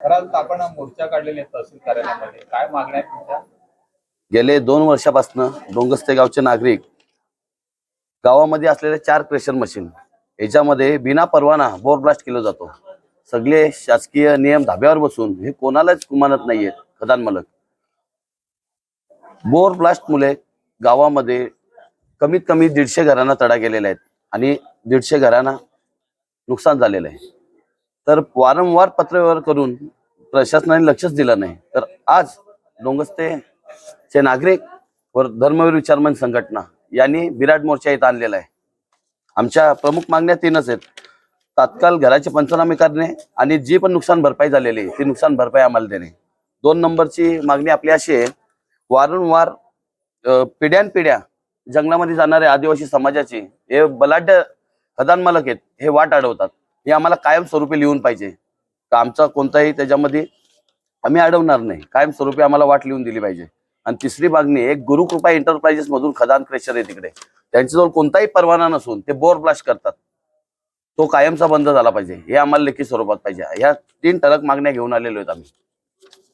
आपण मोर्चा काढलेले तहसील कार्यालयामध्ये. काय मागण्या तुमच्या? गेले दोन वर्षापासून डोंगस्ते गावचे नागरिक गावामध्ये असलेले चार प्रेशर मशीन याच्यामध्ये बिना परवाना बोर ब्लास्ट केला जातो. सगळे शासकीय नियम धाब्यावर बसून हे कोणालाच मानत नाहीये खदान मालक. बोर ब्लास्ट मुले गावामध्ये कमीत कमी दीडशे घरांना तडा गेलेला आहेत आणि दीडशे घरांना नुकसान झालेलं आहे. तर वारंवार पत्रव्यवहार करून प्रशासनाने लक्षच दिलं नाही. तर आज डोंगस्ते चे नागरिक व धर्मवीर विचारमन संघटना यांनी विराट मोर्चा इथं आणलेला आहे. आमच्या प्रमुख मागण्या तीनच आहेत. तात्काळ घराचे पंचनामे करणे आणि जी पण नुकसान भरपाई झालेली आहे ती नुकसान भरपाई आम्हाला देणे. दोन नंबरची मागणी आपली अशी आहे वारंवार पिढ्यानपिढ्या जंगलामध्ये जाणारे आदिवासी समाजाचे हे बलाढ्य खदान मालक आहेत हे वाट अडवतात. हे आम्हाला कायमस्वरूपी लिहून पाहिजे. का आमचा कोणताही त्याच्यामध्ये आम्ही अडवणार नाही. कायमस्वरूपी आम्हाला वाट लिहून दिली पाहिजे. आणि तिसरी मागणी एक गुरुकृपा एंटरप्राइजेस मधून खदान क्रेशर आहे तिकडे. त्यांच्याजवळ कोणताही परवाना नसून ते बोर ब्लास्ट करतात. तो कायमचा बंद झाला पाहिजे. हे आम्हाला लेखी स्वरूपात पाहिजे. ह्या तीन टळक मागण्या घेऊन आलेलो आहेत आम्ही.